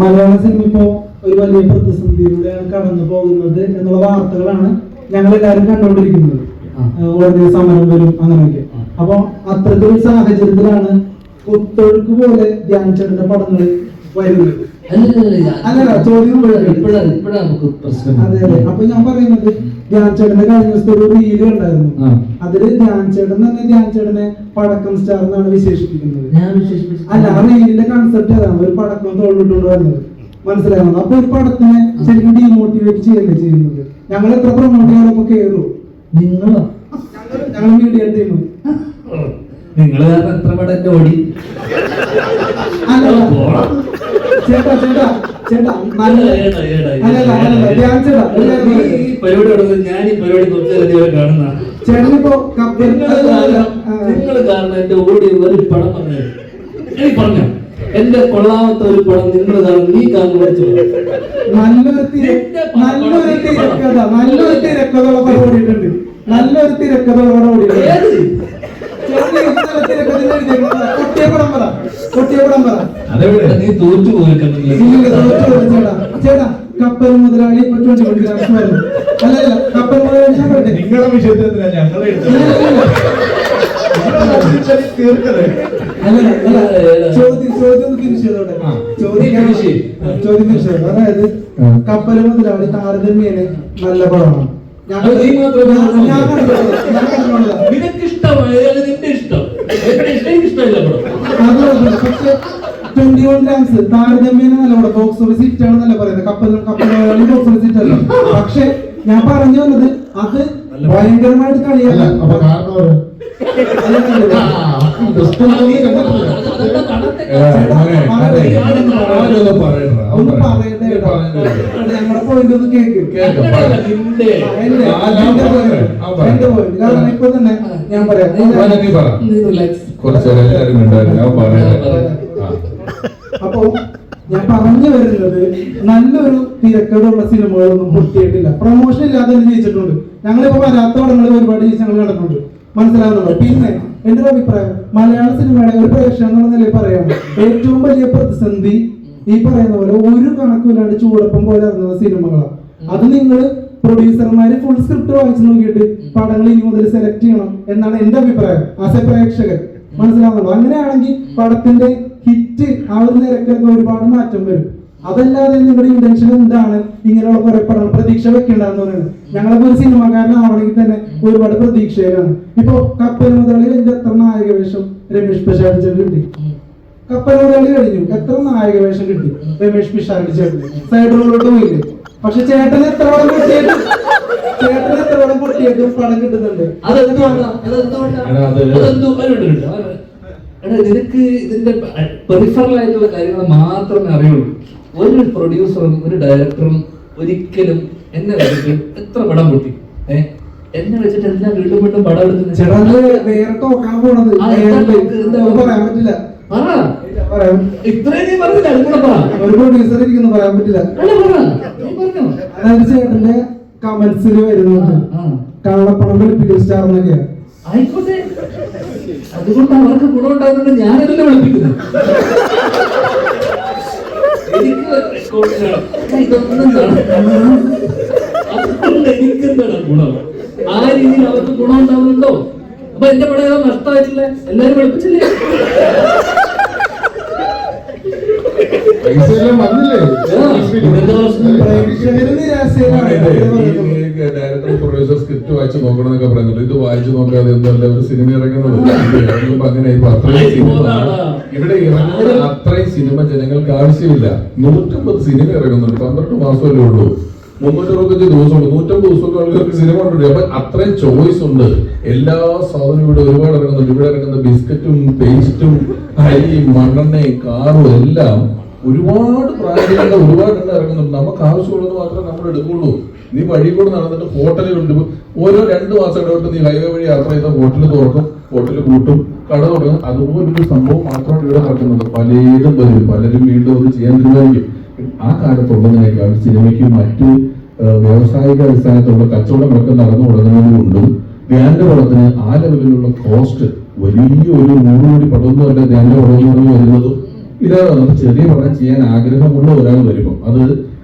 മലയാള cinema ഇപ്പോ ഒരു വലിയ പ്രതിസന്ധിയിലൂടെയാണ് കടന്നു പോകുന്നത് എന്നുള്ള വാർത്തകളാണ് ഞങ്ങൾ എല്ലാവരും കണ്ടുകൊണ്ടിരിക്കുന്നത് ഉടനെ സമരം വരും അങ്ങനെയൊക്കെ. അപ്പോൾ അപ്പൊ അത്തരത്തിലൊരു സാഹചര്യത്തിലാണ് കുത്തൊഴുക്ക് പോലെ ധ്യാൻ ചേട്ടന്റെ പടങ്ങൾ വരുന്നത്. അല്ലല്ല, ചോദ്യം നമുക്ക് പ്രശ്നം. അതെ അതെ. അപ്പൊ ഞാൻ പറയുന്നത് ധ്യാൻ ചേട്ടന്റെ കഴിഞ്ഞ ദിവസത്തെ ഒരു റീൽ ഉണ്ടായിരുന്നു അതിൽ ധ്യാൻ ചേട്ടൻ തന്നെ ധ്യാൻ ചേട്ടനെ പടക്കം സ്റ്റാർ എന്നാണ് വിശേഷിപ്പിക്കുന്നത്. അല്ല ആ റീലിന്റെ കൺസെപ്റ്റ് അതാണ് ഒരു പടക്കം തോളിട്ടുകൊണ്ട് വരുന്നത് മനസ്സിലാവുന്നത് അപ്പൊ ഒരു പടത്തിനെ ശരിക്കും ഡീമോട്ടിവേറ്റ് ചെയ്യല്ലേ ചെയ്യുന്നത്? ഞങ്ങൾ എത്ര പ്രൊമോട്ട് ചെയ്യാനൊക്കെ കേറും? നിങ്ങളോ? ഞങ്ങൾ മീഡിയ ടീം നിങ്ങൾ കാരണം എത്ര പടം ഓടി? അല്ല. ചേട്ടാ ചേട്ടാ ചേട്ടാ. പരിപാടി ഞാൻ ഈ പരിപാടി കുറച്ച് കാണുന്ന ചേട്ടനിപ്പോ നിങ്ങൾ കാരണം എന്റെ ഓടി ഒരു പടം പറഞ്ഞു എനിക്ക് പറഞ്ഞു? എന്റെ കൊള്ളാമത്ത ഒരു പടം നിങ്ങൾ കാരണം നീ കാരണം പഠിച്ചു നല്ലൊരു നല്ലൊരു തിരക്കഥ നല്ലൊരു തിരക്കഥയുള്ള പടം ഓടിയിട്ടുണ്ട്. നല്ലൊരു തിരക്കഥയുള്ള പടം ഓടിയിട്ടുണ്ട്. ഏത്? ചേട്ടൻ ഏത്? നല്ല തിരക്കഥ എഴുതിയേക്കുന്നത്? കൊട്ടിയ പടം പറ കുട്ടിയെ പടം പറ. അതെവിടെ? നീ തോറ്റു ചേട്ടാ കപ്പൽ മുതലാളി ഇപ്പൊ ട്വന്റി ട്വന്റി ഗ്രാംസ് വരുന്നു അല്ല അല്ല കപ്പൽ മുതലാളി നിങ്ങളുടെ വിഷയത്തിൽ ഞങ്ങളെ. ചോദ്യം ചോദ്യം. ചോദ്യം. ചോദ്യം അതായത് കപ്പൽ മുതലാളി താരതമ്യേന നല്ല പടമാണ്. നിനക്കിഷ്ടമായ നിന്റെ ഇഷ്ടം. എന്റെ ഇഷ്ടം ഇഷ്ടമില്ല പടം. ട്വന്റി വൺ ഗ്രാംസ് താരതമ്യേന നല്ല ബോക്സ് ഓഫീസ് ഹിറ്റ് ആണെന്നല്ല പറയുന്നത്. കപ്പൽ കപ്പൽ ബോക്സ് ഓഫീസ് ഹിറ്റ് അല്ല? പക്ഷെ ഞാൻ പറഞ്ഞു വന്നത് അത് ഭയങ്കരമായിട്ട് പറയുന്നത് ഞങ്ങളുടെ പോയിന്റ് ഒന്ന് കേക്ക്. കേൾക്കാം, എന്റെ- point. കാരണം ഇപ്പൊ തന്നെ ഞാൻ പറയാം. ഉണ്ടായിരുന്നു ഞാൻ പറഞ്ഞു വരുന്നത് നല്ലൊരു തിരക്കഥയുള്ള സിനിമകളൊന്നും പൊട്ടിയിട്ടില്ല പ്രൊമോഷൻ ഇല്ലാതെ തന്നെ ജയിച്ചിട്ടുണ്ട്. ഞങ്ങളിപ്പോ വരാത്ത പടങ്ങൾ ഒരുപാട് ജയിച്ച് ഞങ്ങൾ നടക്കുന്നുണ്ട് മനസ്സിലാകുന്നുണ്ട് പിന്നെ എന്റെ ഒരു അഭിപ്രായം മലയാള സിനിമയുടെ ഒരു പ്രേക്ഷകൻ നിലയിൽ പറയാം ഏറ്റവും വലിയ പ്രതിസന്ധി ഈ പറയുന്ന പോലെ ഒരു കണക്കില്ലാണ്ട് ചൂടപ്പം പോലെ ഇറങ്ങുന്ന സിനിമകളാണ്. അത് നിങ്ങൾ പ്രൊഡ്യൂസർമാര് ഫുൾ സ്ക്രിപ്റ്റ് വായിച്ചു നോക്കിയിട്ട് പടങ്ങൾ ഇനി മുതൽ സെലക്ട് ചെയ്യണം എന്നാണ് എന്റെ അഭിപ്രായം ആസ് എ പ്രേക്ഷകൻ. മനസ്സിലാകുന്നുള്ളൂ അങ്ങനെയാണെങ്കിൽ പടത്തിന്റെ ഹിറ്റ് ആവുന്ന ഒരു നിരക്കൊക്കെ ഒരുപാട് മാറ്റം വരും. അതല്ലാതെ നിങ്ങളുടെ ഇന്റൻഷൻ എന്താണ്? ഇങ്ങനെയുള്ള കുറെ പടങ്ങൾ പ്രതീക്ഷ വെക്കേണ്ടതെന്ന് പറയുന്നത്. ഞങ്ങളൊക്കെ ഒരു സിനിമാക്കാരനാവണമെങ്കിൽ തന്നെ ഒരുപാട് പ്രതീക്ഷയിലാണ്. ഇപ്പൊ കപ്പൽ മുതലാളി എന്റെ എത്ര നായക വേഷം രമേഷ് പ്രശാന്തി ചേട്ടൻ കിട്ടി? കപ്പൽ മുതലാളി കഴിഞ്ഞു. എത്ര നായക വേഷം കിട്ടി രമേഷ് പിഷാരടി ചേട്ടൻ സൈഡ് റോളിലോട്ട് പോയില്ലേ? പക്ഷെ ചേട്ടൻ എത്ര പടം പൊട്ടിയിട്ടും ചേട്ടൻ എത്ര പടം പൊട്ടിയിട്ടും പടം കിട്ടുന്നുണ്ട്. അതെന്തുകൊണ്ടാ? അതെന്തുകൊണ്ടാ? എടാ, നിനക്ക് ഇതിന്റെ പെറിഫറൽ ആയിട്ടുള്ള കാര്യങ്ങൾ മാത്രമേ അറിയുള്ളൂ. ഒരു പ്രൊഡ്യൂസറും ഒരു ഡയറക്ടറും ഒരിക്കലും എന്നെ വെച്ചിട്ട് എത്ര പടം പൊട്ടി. ഏഹ് എന്നെ വെച്ചിട്ട് എല്ലാം വീണ്ടും വീണ്ടും പടം എടുത്തു ചേട്ടാ വേറെ പോണത് പറയാൻ പറ്റില്ല. ഇത്രയും നീ പറഞ്ഞില്ല ഒരു പ്രൊഡ്യൂസർ ഇരിക്കുന്നു പറയാൻ പറ്റില്ല. അതായത് ചേട്ടന്റെ കമന്റ്സിൽ വരുന്നത്. കള്ളപ്പണം വെളുപ്പിക്കൽ സ്റ്റാർ എന്നൊക്കെയാണ് ആയിക്കോട്ടെ. അതുകൊണ്ട് അവർക്ക് ഗുണമുണ്ടാകുന്നുണ്ട് ഞാനല്ലേ വിളിപ്പിക്കുന്നത് എനിക്ക് ഇതൊന്നും കാണും. അതുകൊണ്ട് എനിക്കെന്താണ് ഗുണം? ആ രീതിയിൽ അവർക്ക് ഗുണം ഉണ്ടാവുന്നുണ്ടോ അപ്പൊ എന്റെ പടം ഏതോ? നഷ്ടമായിട്ടില്ല എല്ലാരും വിളിപ്പിച്ചില്ലേ? പൈസ വായിച്ചു സ്ക്രിപ്റ്റ് വായിച്ച് നോക്കണമെന്നൊക്കെ പറയുന്നുണ്ട് ഇത് വായിച്ചു നോക്കാതെ എന്തല്ല ഒരു സിനിമ ഇറങ്ങുന്നത്. ഇറങ്ങുമ്പോ അങ്ങനെ ഇപ്പൊ അത്രയും സിനിമ ഇവിടെ ഇറങ്ങുന്ന അത്രയും സിനിമ ജനങ്ങൾക്ക് ആവശ്യമില്ല. നൂറ്റമ്പത് സിനിമ ഇറങ്ങുന്നുണ്ട്. പന്ത്രണ്ട് മാസമല്ലേ ഉള്ളൂ. മുന്നൂറ്ററുപത്തഞ്ച് ദിവസമുണ്ട്. നൂറ്റമ്പത് ദിവസമൊക്കെ ആൾക്കാർക്ക് സിനിമ ഉണ്ട് അപ്പൊ അത്രയും ചോയ്സ് ഉണ്ട്. എല്ലാ സാധനവും ഇവിടെ ഒരുപാട് ഇറങ്ങുന്നുണ്ട്. ഇവിടെ ഇറങ്ങുന്ന ബിസ്ക്കറ്റും പേസ്റ്റും അരിയും മണ്ണെണ്ണയും കാറും എല്ലാം ഒരുപാട് ബ്രാൻഡുകളുടെ ഒരുപാട് എണ്ണം ഇറങ്ങുന്നുണ്ട്. നമുക്ക് ആവശ്യമുള്ളത് മാത്രമേ നമ്മൾ എടുക്കുള്ളൂ നീ വഴി കൂടെ നടന്നിട്ട് ഹോട്ടലിൽ കൊണ്ടു ഓരോ രണ്ട് മാസം ഇടവിട്ട് നീ ഹൈവേ വഴി യാത്ര ചെയ്ത ഹോട്ടൽ തുറക്കും ഹോട്ടൽ കൂട്ടും കട തുടങ്ങും അതുപോലൊരു സംഭവം മാത്രമാണ് ഇവിടെ നടക്കുന്നത്. പലരും വരും. പലരും വീണ്ടും അത് ചെയ്യാൻ തീരുമാനിക്കും. ആ കാലത്തുള്ളതിനേക്കാൾ സിനിമയ്ക്ക് മറ്റ് വ്യാവസായിക അടിസ്ഥാനത്തിലുള്ള കച്ചവടങ്ങളൊക്കെ നടന്നു തുടങ്ങുന്നതുകൊണ്ടും ധ്യാന്റെ പടത്തിന് ആ ലെവലിലുള്ള കോസ്റ്റ് വലിയ ഒരു നൂറ് കോടി പടമൊന്നുമല്ല ധ്യാന്റെ പടം വരുന്നത്. ഇതാണ്. ചെറിയ പടം ചെയ്യാൻ ആഗ്രഹമുള്ള ഒരാൾ വരുമ്പോൾ അത്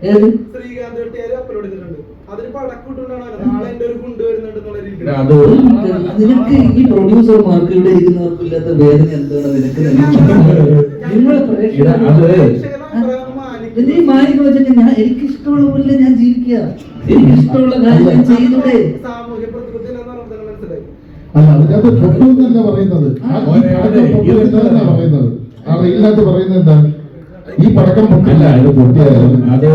ശ്രീകാന്ത് വെട്ടിയാര് അപ്ലോഡ് ചെയ്തിട്ടുണ്ട് നാളെ എന്റെ ഒരു ഗുണ്ട് വരുന്നുണ്ട് നിനക്ക് ഈ പ്രൊഡ്യൂസർമാർക്ക് ഇവിടെ ഇരിക്കുന്നവർക്കും ഇല്ലാത്ത വേദന എന്താണ്? നിനക്ക് നിങ്ങളെ ഇത് അത് നീ മാനിക്ക്. വെച്ചിട്ട് ഞാൻ എനിക്ക് ഇഷ്ടമുള്ള പോലെ ഞാൻ ജീവിക്കുക. എനിക്ക് ഇഷ്ടമുള്ള കാര്യം സാമൂഹ്യ പ്രതിബദ്ധത എന്ന് മനസ്സിലായി. അല്ല അതിനകത്ത് എന്നല്ല പറയുന്നത്. പറയുന്നത്. ആ റീലിനകത്ത് പറയുന്നത് എന്താണ്? ഈ പടക്കം പൊട്ടില്ല. ഇത് പൊട്ടിയാലും അത്